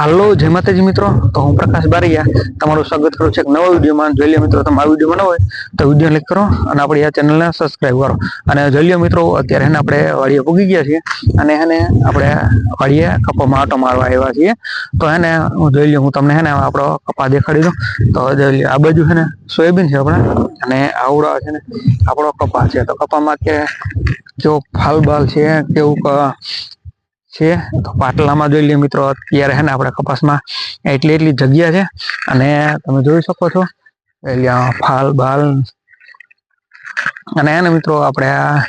હાલો, જય માતાજી મિત્રો. તો હું પ્રકાશ બારૈયા. તમારું સ્વાગત કરું છું એક નવા વિડીયોમાં. જોઈ લો મિત્રો તમે આ વીડિયો ન હોય તો વીડિયો ક્લિક કરો અને આપણી આ ચેનલને સબસ્ક્રાઇબ કરો. અને જોઈ લો મિત્રો, અત્યારે એને આપણે વાડીએ પૂગી ગયા છીએ અને હેને આપણે વાડીએ કપામાં આટો મારવા આવ્યા છીએ. તો એને હું જોઈ લઉં હું તમને હેને આપણો કપા દેખાડી દઉં. તો જોઈ લો આ બાજુ છે ને સોયાબીન છે આપણે. અને આવડા છે ને આપણો કપા છે. તો કપામાં અત્યારે કેવો ફાલ બાલ છે, કેવું છે. તો પાટલામાં જોઈ લઈએ મિત્રો, અત્યારે છે ને આપણે કપાસમાં એટલી એટલી જગ્યા છે. અને તમે જોઈ શકો છો એટલે ફાલ, બાલ. અને એને મિત્રો, આપણે આ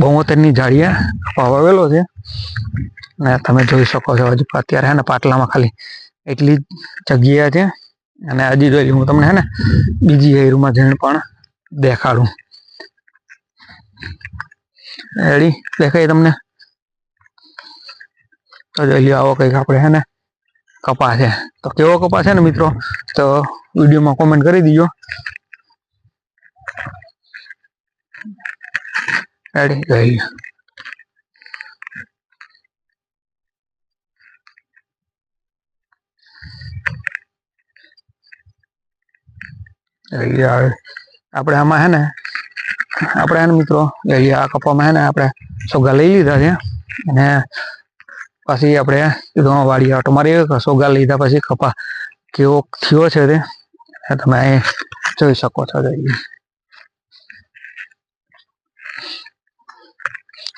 બોતેરની જાળીએ વાવેલો છે. અને તમે જોઈ શકો છો, હજુ અત્યારે છે ને પાટલામાં ખાલી એટલી જગ્યા છે. અને હજી જોઈ હું તમને હે ને બીજી હેરમાં જઈને પણ દેખાડું. એડી દેખાય તમને? તો જોઈ લ્યો આવો કંઈક આપણે છે ને કપા છે તો કેવો કપા છે ને મિત્રો તો વિડીયોમાં કોમેન્ટ કરી દીજો રેડી જોઈ લ્યો જોઈ લ્યો હવે આપણે આમાં હે ને આપણે હે ને મિત્રો જોઈ લ્યો આ કપામાં હે ને આપણે સોગા લઈ લીધા છે અને પછી આપણે કીધું વાડી આટો મારી સોગા લીધા પછી કપા કેવો થયો છે તે? તમે અહીં જોઈ શકો છો જોઈ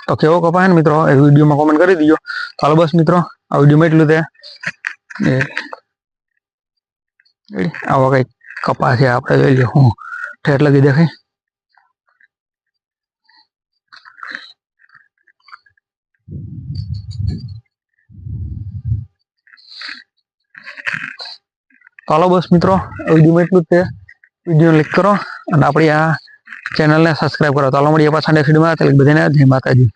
તો કેવો કપા છે ને મિત્રો? એ વિડીયોમાં કોમેન્ટ કરી દીજો. ચાલો બસ મિત્રો, આ વિડીયોમાં એટલું તે એ કંઈક કપા છે આપણે જોઈ લઈએ હું ઠેઠ લગી દેખાય. ચાલો બસ મિત્રો વિડીયોમાં એટલું જ છે. વીડિયો લાઈક કરો અને આપણી આ ચેનલને સબસ્ક્રાઈબ કરો. ચાલો મળીએ પાછા નેક્સ્ટ વિડીયોમાં બધાને જય માતાજી.